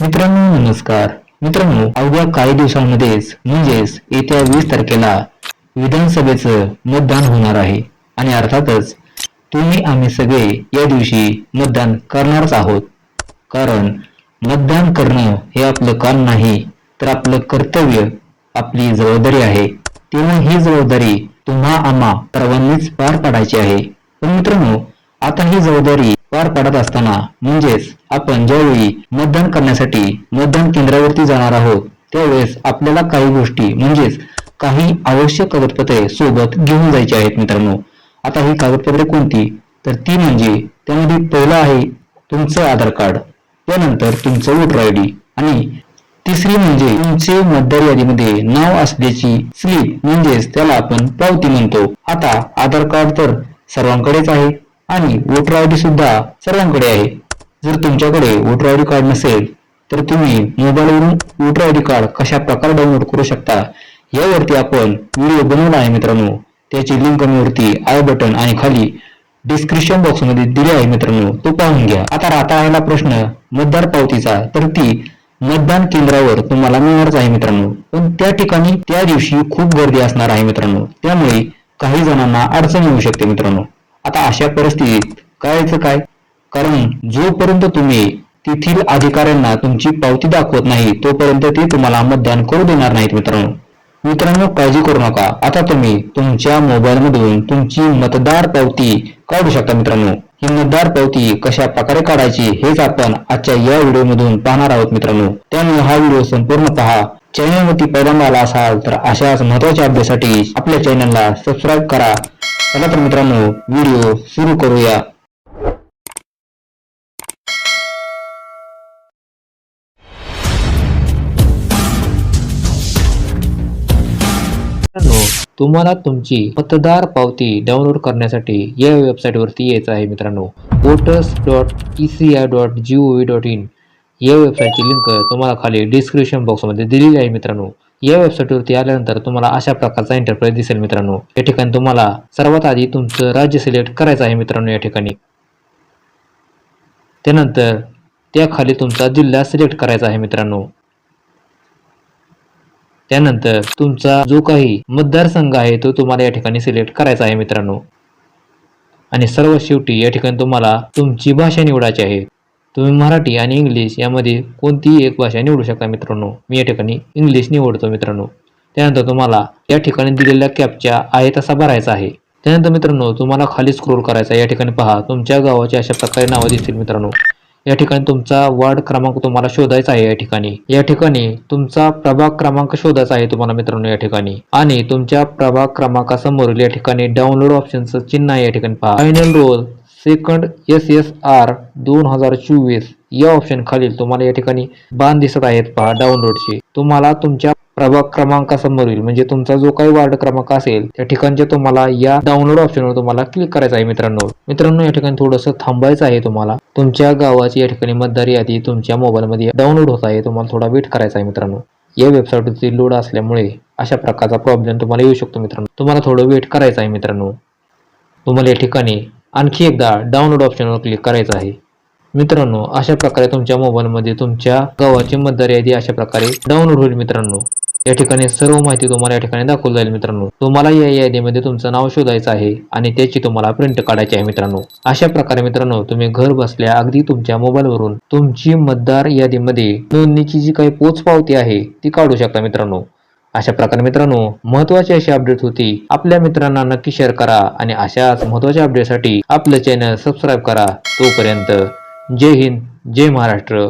मित्रांनो नमस्कार. मित्रांनो अवघ्या काही दिवसांमध्येच म्हणजेच येत्या वीस तारखेला विधानसभेचं मतदान होणार आहे. आणि अर्थातच तुम्ही आम्ही सगळे या दिवशी मतदान करणारच आहोत. कारण मतदान करणं हे आपलं काम नाही तर आपलं कर्तव्य आपली जबाबदारी आहे. तेव्हा ही जबाबदारी तुम्हा आम्हा सर्वांनीच पार पाडायची आहे. पण मित्रांनो आता ही जबाबदारी पार पाडत असताना म्हणजेच आपण ज्यावेळी मतदान करण्यासाठी मतदान केंद्रावरती जाणार आहोत त्यावेळेस आपल्याला काही गोष्टी म्हणजेच काही आवश्यक कागदपत्रे सोबत घेऊन जायची आहेत मित्रांनो. आता ही कागदपत्रे कोणती? तर ती म्हणजे त्यामध्ये पहिलं आहे तुमचं आधार कार्ड त्यानंतर तुमचं वोटर आय डी आणि तिसरी म्हणजे तुमचे मतदार यादीमध्ये नाव असल्याची स्लिप म्हणजेच त्याला आपण पावती म्हणतो. आता आधार कार्ड तर सर्वांकडेच आहे. आणि वोटर आय डी सुद्धा सर्वांकडे आहे. जर तुमच्याकडे वोटर आय डी कार्ड नसेल तर तुम्ही मोबाईलवरून वोटर आय डी कार्ड कशा प्रकारे डाउनलोड करू शकता यावरती आपण व्हिडिओ बनवला आहे मित्रांनो. त्याची लिंक मी वरती आय बटन आणि खाली डिस्क्रिप्शन बॉक्समध्ये दिली आहे मित्रांनो. तो पाहून घ्या. आता राहता आलेला प्रश्न मतदार पावतीचा. तर ती मतदान केंद्रावर तुम्हाला मिळणारच आहे मित्रांनो. पण त्या ठिकाणी त्या दिवशी खूप गर्दी असणार आहे मित्रांनो. त्यामुळे काही जणांना अडचण येऊ शकते मित्रांनो. आता अशा परिस्थितीत करायचं काय? कारण जोपर्यंत तुम्ही तेथील अधिकाऱ्यांना तुमची पावती दाखवत नाही तोपर्यंत ते तुम्हाला मतदान करू देणार नाहीत मित्रांनो. मित्रांनो काळजी करू नका. आता तुम्ही तुमच्या मोबाईलमधून तुमची मतदार पावती काढू शकता मित्रांनो. ही मतदार पावती कशा प्रकारे काढायची हेच आपण आजच्या या व्हिडिओ मधून पाहणार आहोत मित्रांनो. त्यामुळे हा व्हिडिओ संपूर्ण पहा. चॅनलवरती पहिल्यांदा आला असाल तर अशाच महत्त्वाच्या अपडेटसाठी आपल्या चॅनलला सबस्क्राईब करा. चला तर मित्रांनो व्हिडिओ सुरू करूया. मित्रांनो तुम्हाला तुमची मतदार पावती डाउनलोड करण्यासाठी या वेबसाईटवरती यायचं आहे मित्रांनो. Voters dot E C I dot G O V dot in या वेबसाईटची लिंक तुम्हाला खाली डिस्क्रिप्शन बॉक्समध्ये दिलेली आहे मित्रांनो. या वेबसाईटवरती आल्यानंतर तुम्हाला अशा प्रकारचा इंटरप्राईज दिसेल मित्रांनो. या ठिकाणी तुम्हाला सर्वात आधी तुमचं राज्य सिलेक्ट करायचं आहे मित्रांनो या ठिकाणी. त्यानंतर त्याखाली तुमचा जिल्हा सिलेक्ट करायचा आहे मित्रांनो. त्यानंतर तुमचा जो काही मतदारसंघ आहे तो तुम्हाला या ठिकाणी सिलेक्ट करायचा आहे मित्रांनो. आणि सर्व शेवटी या ठिकाणी तुम्हाला तुमची भाषा निवडायची आहे. तुम्ही मराठी आणि इंग्लिश यामध्ये कोणतीही एक भाषा निवडू शकता मित्रांनो. मी या ठिकाणी इंग्लिश निवडतो मित्रांनो. त्यानंतर तुम्हाला या ठिकाणी दिलेल्या कॅपच्या आहे तसा भरायचा आहे. त्यानंतर मित्रांनो तुम्हाला खाली स्क्रोल करायचा आहे. या ठिकाणी पहा तुमच्या गावाचे अशा प्रकारे नावं दिसतील मित्रांनो. या ठिकाणी तुमचा वार्ड क्रमांक तुम्हाला शोधायचा आहे या ठिकाणी. या ठिकाणी तुमचा प्रभाग क्रमांक शोधायचा आहे तुम्हाला मित्रांनो या ठिकाणी. आणि तुमच्या प्रभाग क्रमांकासमोरील या ठिकाणी डाउनलोड ऑप्शनचं चिन्ह आहे या ठिकाणी पहा. Final roll second S S R दोन हजार चोवीस. या ऑप्शन खालील तुम्हाला या ठिकाणी बाण दिसत आहेत पहा डाउनलोडचे तुम्हाला तुमच्या प्रभाग क्रमांकासमोरील म्हणजे तुमचा जो काही वार्ड क्रमांक असेल त्या ठिकाणचे तुम्हाला या डाउनलोड ऑप्शनवर तुम्हाला क्लिक करायचं आहे मित्रांनो. मित्रांनो या ठिकाणी थोडंसं थांबायचं आहे तुम्हाला. तुमच्या गावाची या ठिकाणी मतदार यादी तुमच्या मोबाईलमध्ये डाउनलोड होत आहे. तुम्हाला थोडा वेट करायचा आहे मित्रांनो. या वेबसाईटवरती लोड असल्यामुळे अशा प्रकारचा प्रॉब्लेम तुम्हाला येऊ शकतो मित्रांनो. तुम्हाला थोडं वेट करायचं आहे मित्रांनो. तुम्हाला या ठिकाणी आणखी एकदा डाउनलोड ऑप्शनवर क्लिक करायचं आहे. मित्रांनो अशा प्रकारे तुमच्या मोबाईलमध्ये तुमच्या गावाची मतदार यादी अशा प्रकारे डाउनलोड होईल मित्रांनो. या ठिकाणी सर्व माहिती तुम्हाला या ठिकाणी दाखवली जाईल मित्रांनो. तुम्हाला या यादीमध्ये तुमचं नाव शोधायचं आहे आणि त्याची तुम्हाला प्रिंट काढायची आहे मित्रांनो. अशा प्रकारे मित्रांनो तुम्ही घर बसल्या अगदी तुमच्या मोबाईलवरून तुमची मतदार यादीमध्ये नोंदणीची जी काही पोच पावती आहे ती काढू शकता मित्रांनो. अशा प्रकारे मित्रांनो महत्वाची अशी अपडेट होती. आपल्या मित्रांना नक्की शेअर करा आणि अशाच महत्त्वाच्या अपडेटसाठी आपलं चॅनल सबस्क्राईब करा. तोपर्यंत जय हिंद जय महाराष्ट्र.